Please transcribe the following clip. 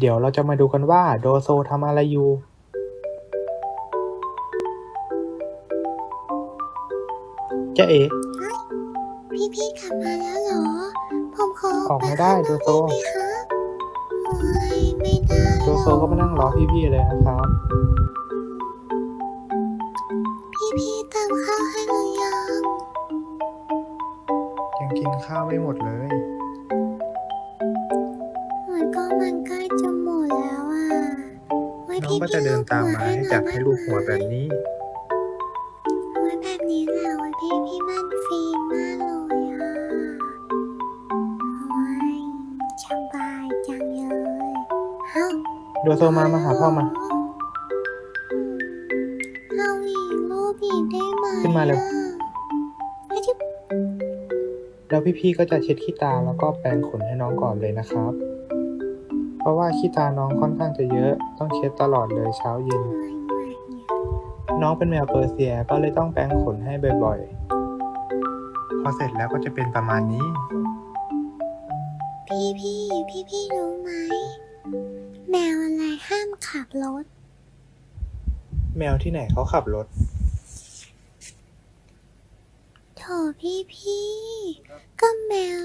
เดี๋ยวเราจะมาดูกันว่าโดโซทำอะไรอยู่เจ๊เอ๋พี่พี่ๆกลับมาแล้วเหรอ ผมขอออกไม่ได้ปข้างนโดโซได้ไหมคะโอ้ยไม่ได้โดโซก็มานั่งรอพี่ๆเลยนะครับ พี่พี่ๆเติมข้าวให้หรือยัง ยังกินข้าวไม่หมดเลยเหมือน ก็มันใกล้จะหมดแล้วอะไว้น้องพี่ก็ๆจะเดินตามมาให้จับให้ลูกหัวแบบนี้ ไว้แบบนี้แหละไว้พี่พี่ๆมันฟีนมากเลยอะโอ้ยสบายจังเลยเอ้า โดโซมามาหาพ่อมาเราอีกรูปอีกได้ไหมขึ้นมาเร็ว อะไอ้ที่แล้วพี่ๆก็จะเช็ดขี้ตาแล้วก็แปรงขนให้น้องก่อนเลยนะครับเพ ราะว่าขี้ตาน้องค่อนข้างจะเยอะ ต้องเช็ดตลอดเลยเช้าเย็น น้องเป็นแมวเปอร์เซียก็เลยต้องแปรงขนให้บ่อยๆ พอเสร็จแล้วก็จะเป็นประมาณนี้ พี่พี่พี่พี่ๆรู้ไหม แมวอะไรห้ามขับรถ แมวที่ไหนเขาขับรถโถพี่พี่ๆก็แมว